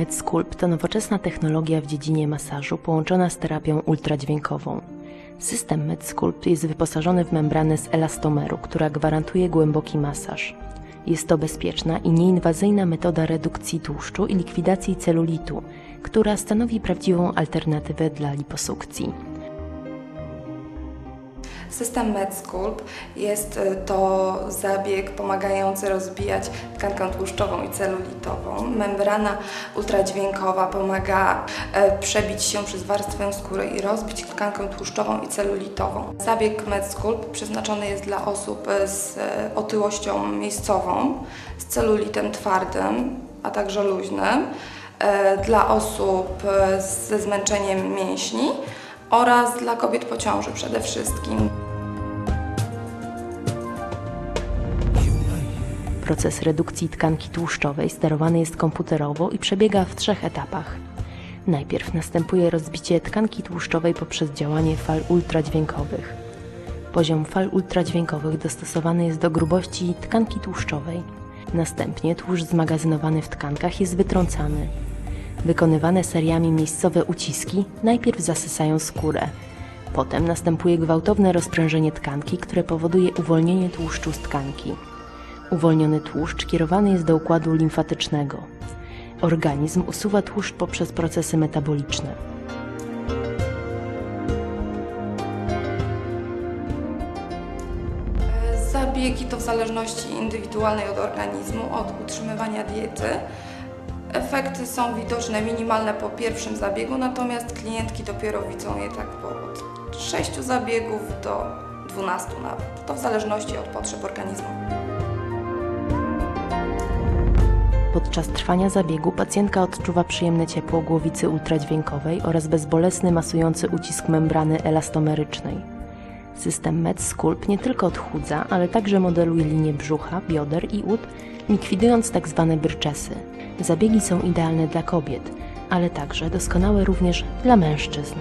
MedSculpt to nowoczesna technologia w dziedzinie masażu połączona z terapią ultradźwiękową. System MedSculpt jest wyposażony w membranę z elastomeru, która gwarantuje głęboki masaż. Jest to bezpieczna i nieinwazyjna metoda redukcji tłuszczu i likwidacji celulitu, która stanowi prawdziwą alternatywę dla liposukcji. System MedSculpt jest y, to zabieg pomagający rozbijać tkankę tłuszczową i celulitową. Membrana ultradźwiękowa pomaga e, przebić się przez warstwę skóry i rozbić tkankę tłuszczową i celulitową. Zabieg MedSculpt przeznaczony jest dla osób e, z e, otyłością miejscową, z celulitem twardym, a także luźnym, dla osób ze zmęczeniem mięśni oraz dla kobiet po ciąży przede wszystkim. Proces redukcji tkanki tłuszczowej sterowany jest komputerowo i przebiega w trzech etapach. Najpierw następuje rozbicie tkanki tłuszczowej poprzez działanie fal ultradźwiękowych. Poziom fal ultradźwiękowych dostosowany jest do grubości tkanki tłuszczowej. Następnie tłuszcz zmagazynowany w tkankach jest wytrącany. Wykonywane seriami miejscowe uciski najpierw zasysają skórę. Potem następuje gwałtowne rozprężenie tkanki, które powoduje uwolnienie tłuszczu z tkanki. Uwolniony tłuszcz kierowany jest do układu limfatycznego. Organizm usuwa tłuszcz poprzez procesy metaboliczne. Zabiegi to w zależności indywidualnej od organizmu, od utrzymywania diety. Efekty są widoczne minimalne po pierwszym zabiegu, natomiast klientki dopiero widzą je tak po od 6 zabiegów do 12 nawet. To w zależności od potrzeb organizmu. Podczas trwania zabiegu pacjentka odczuwa przyjemne ciepło głowicy ultradźwiękowej oraz bezbolesny masujący ucisk membrany elastomerycznej. System MedSculpt nie tylko odchudza, ale także modeluje linię brzucha, bioder i ud, likwidując tzw. Tak bryczesy. Zabiegi są idealne dla kobiet, ale także doskonałe również dla mężczyzn.